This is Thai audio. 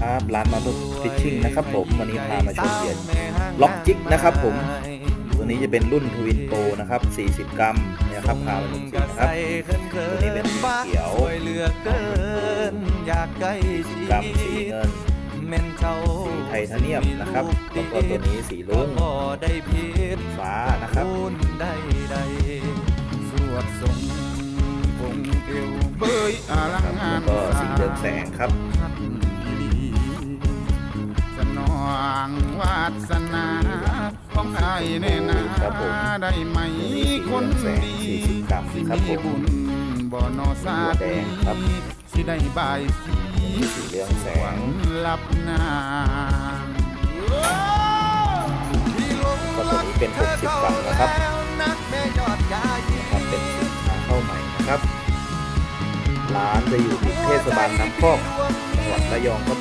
ครับร้านมาตุฟิชชิ่งนะครับผมวันนี้พามาชมเหรียญล็อกจิกนะครับผมตัวนี้จะเป็นรุ่นทวินโปนะครับ 40 กรัมนี่ยครับพามาชมสีนะครับตัวนี้เป็นสีเขียวเหลือเกินอยากใกล้ชิดกรัมสีเงินสีไทเทเนียมนะครับแล้วก็ตัวนี้สีลุ้งฟ้านะครับสวดทรงเอวเบยอลังงาแล้วนก็สีเรืองแสงครับ องวาสนาของอายแน่นาครับผมได้ไหมคนดีสีกรัมสิครับผมมีบุญบ่นอสาหัวแดงครับสิได้บายสีสีเรืองแสหวังงหลับนานก็ตัวนี้เป็น60กรัมนะครับนักแม่ยอดกายีนะครับเป็นสินค้าเข้าใหม่นะครับร้านจะอยู่ติดเทศบาลน้ำพอกจังหวัดระยองครับผม